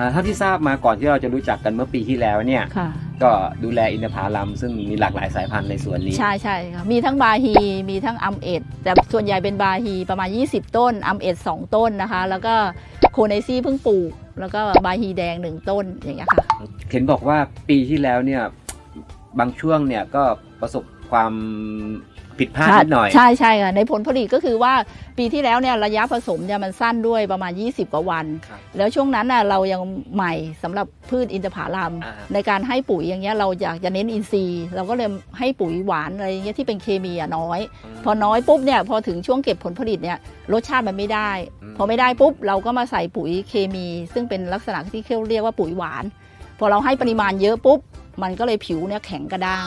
อ่าเท่าที่ทราบมาก่อนที่เราจะรู้จักกันเมื่อปีที่แล้วเนี่ยค่ะก็ดูแลอินทผลัมซึ่งมีหลากหลายสายพันธุ์ในสวนนี้ ใช่ใช่ค่ะมีทั้งบาฮีมีทั้งอัมเอ็ดแต่ส่วนใหญ่เป็นบาฮีประมาณ 20 ต้นอัมเอ็ด2ต้นนะคะ แล้วก็โคเนซี่เพิ่งปลูก แล้วก็บาฮีแดง1ต้นอย่างเงี้ยค่ะเห็นบอกว่าปีที่แล้วเนี่ยบางช่วงเนี่ยก็ประสบความ ผิดพลาดนิดหน่อย ใช่ใช่ค่ะในผลผลิตก็คือว่าปีที่แล้วเนี่ยระยะผสมเนี่ยมันสั้นด้วยประมาณ 20 กว่าวัน ครับแล้วช่วงนั้นน่ะเรายังใหม่สำหรับพืชอินทผลัม อ่าในการให้ปุ๋ยอย่างเงี้ยเราอยากจะเน้นอินทรีย์ เราก็เลยให้ปุ๋ยหวานอะไรอย่างเงี้ยที่เป็นเคมีอะน้อย พอน้อยปุ๊บเนี่ยพอถึงช่วงเก็บผลผลิตเนี่ยรสชาติมันไม่ได้ อืม พอไม่ได้ปุ๊บเราก็มาใส่ปุ๋ยเคมี ซึ่งเป็นลักษณะที่เขาเรียกว่าปุ๋ยหวาน พอเราให้ปริมาณเยอะปุ๊บ มันก็เลยผิวเนี่ยแข็งกระด้าง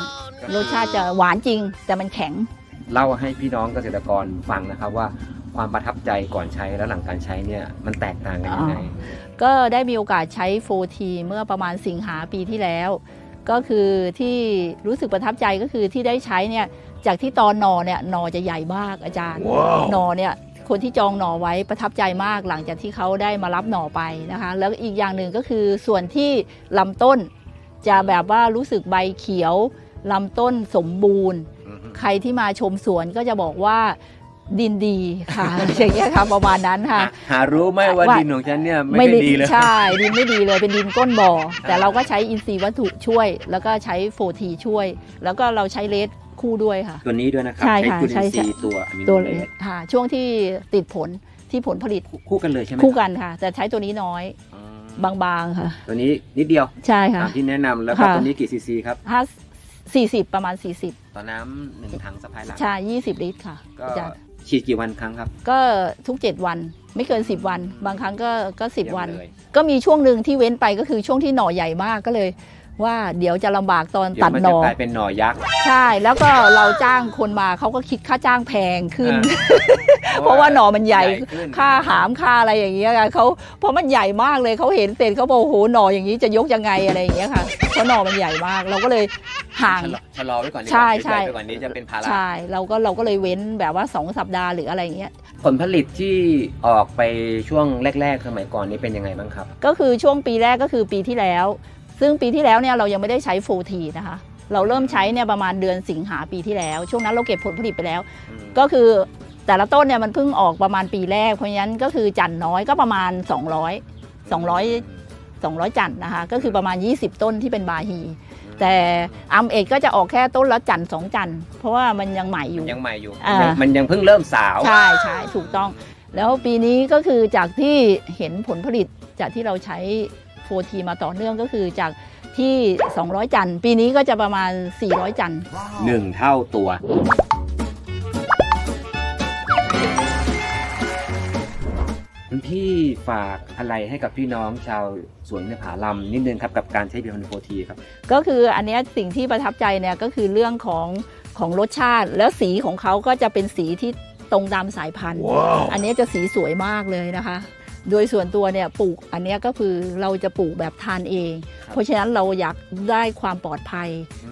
รสชาติจะหวานจริง แต่มันแข็ง เล่าให้พี่น้องเกษตรกรฟังนะครับว่าความประทับใจก่อนใช้และหลังการใช้เนี่ยมันแตกต่างกันยังไงอ๋อก็ได้มีโอกาสใช้โฟทีเมื่อประมาณสิงหาปีที่แล้ว ก็คือที่รู้สึกประทับใจก็คือที่ได้ใช้เนี่ยจากที่ตอนหนอเนี่ยหนอจะใหญ่มากอาจารย์หนอเนี่ยคนที่จองหนอไว้ประทับใจมากหลังจากที่เขาได้มารับหนอไปนะคะ แล้วอีกอย่างหนึ่งก็คือส่วนที่ลำต้น จะแบบว่ารู้สึกใบเขียวลำต้นสมบูรณ์ ใครที่มาชมสวนก็จะบอกว่าดินดีค่ะอย่างเงี้ยค่ะประมาณนั้นค่ะ หาหารู้ไหมว่าว่าดินของฉันเนี่ยไม่ได้ดีเลยใช่ดินไม่ดีเลยเป็นดินก้นบ่อ แต่เราก็ใช้อินทรีย์วัตถุช่วย แล้วก็ใช้โฟทีช่วย แล้วก็เราใช้เลสคู่ด้วยค่ะ ตัวนี้ด้วยนะครับใช่ค่ะจุลินใช่ทรีย์ตัวอะมิโนตัวเลเลสสค่ะช่วงที่ติดผลที่ผลผลิตคู่กันเลยใช่ไหมคู่กันค่ะ แต่ใช้ตัวนี้น้อยอ๋บอางๆค่ะ ตัวนี้นิดเดียวใช่ค่ะตามที่แนะนำแล้วก็ค่ะตัวนี้กี่ซีซีครับถ้า 40 ประมาณ 40 ต่อน้ำหนึ่งถังสะพายหลังใช่20 ลิตรค่ะก็อาจารย์ฉีดกี่วันครั้งครับ ก็ทุก 7 วันไม่เกิน 10 วัน บางครั้งก็ก็ 10 วัน เยี่ยมเลย ก็มีช่วงหนึ่งที่เว้นไปก็คือช่วงที่หน่อใหญ่มากก็เลย ว่าเดี๋ยวจะลำบากตอนเดี๋ยตัวดมันหจะน่อ กลายเป็นหน่อยักษ์ ใช่ แล้วก็เราจ้างคนมาเขาก็คิดค่าจ้างแพงขึ้นอ่าเพราะว่าหน่อมันใหญ่ ขึ้นค่าหามค่าอะไรอย่างเงี้ยค่ะเขาเพราะมันใหญ่มากเลยเขาเห็นเสร็จเขาบอกโอ้โหหน่ออย่างนี้จะยกยังไงอะไรอย่างเงี้ยค่ะเพราะหน่อมันใหญ่มากเราก็เลยห่าง ชะลอชะลอไว้ก่อนดีกว่าใช่เดี๋ยวใช่ใหญ่ไปกว่านี้จะเป็นภาระ ใช่เราก็เราก็เลยเว้นแบบว่า2สัปดาห์หรืออะไรอย่างเงี้ย ผลผลิตที่ออกไปช่วงแรก ๆ สมัยก่อนนี้เป็นยังไงบ้างครับ ก็คือช่วงปีแรกก็คือปีที่แล้ว ซึ่งปีที่แล้วเนี่ยเรายังไม่ได้ใช้โฟทีนะคะ เราเริ่มใช้เนี่ยประมาณเดือนสิงหาปีที่แล้ว ช่วงนั้นเราเก็บผลผลิตไปแล้ว ก็คือแต่ละต้นเนี่ยมันเพิ่งออกประมาณปีแรก เพราะฉะนั้นก็คือจันทร์น้อยก็ประมาณ 200 200 200 จันทร์นะคะ ก็คือประมาณ 20 ต้นที่เป็นบาฮี แต่อัมเอกก็จะออกแค่ต้นละจันทร์สองจันทร์เพราะว่ามันยังใหม่อยู่ ยังใหม่อยู่อ่ามันยังเพิ่งเริ่มสาว ใช่ใช่ถูกต้อง แล้วปีนี้ก็คือจากที่เห็นผลผลิตจากที่เราใช้ โฟทีมาต่อเนื่องก็คือจากที่ 200 จันทร์ปีนี้ก็จะประมาณ 400 จันทร์หนึ่งเท่าตัว คุณพี่ฝากอะไรให้กับพี่น้องชาวสวนในผาลำนิดนึงครับ กับการใช้เบียร์พันโฟทีครับ ก็คืออันเนี้ยสิ่งที่ประทับใจเนี่ยก็คือเรื่องของของรสชาติ แล้วสีของเขาก็จะเป็นสีที่ตรงตามสายพันธุ์ อันเนี้ยจะสีสวยมากเลยนะคะ โดยส่วนตัวเนี่ยปลูกอันเนี้ยก็คือเราจะปลูกแบบทานเองครับเพราะฉะนั้นเราอยากได้ความปลอดภัย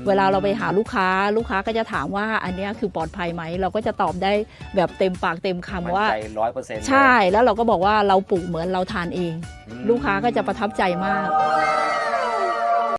เวลาเราไปหาลูกค้าลูกค้าก็จะถามว่าอันเนี้ยคือปลอดภัยไหม เราก็จะตอบได้แบบเต็มปากเต็มคำมั่นว่าใจร้อยเปอร์เซ็นต์ใช่แล้วเราก็บอกว่าเราปลูกเหมือนเราทานเอง ลูกค้าก็จะประทับใจมากค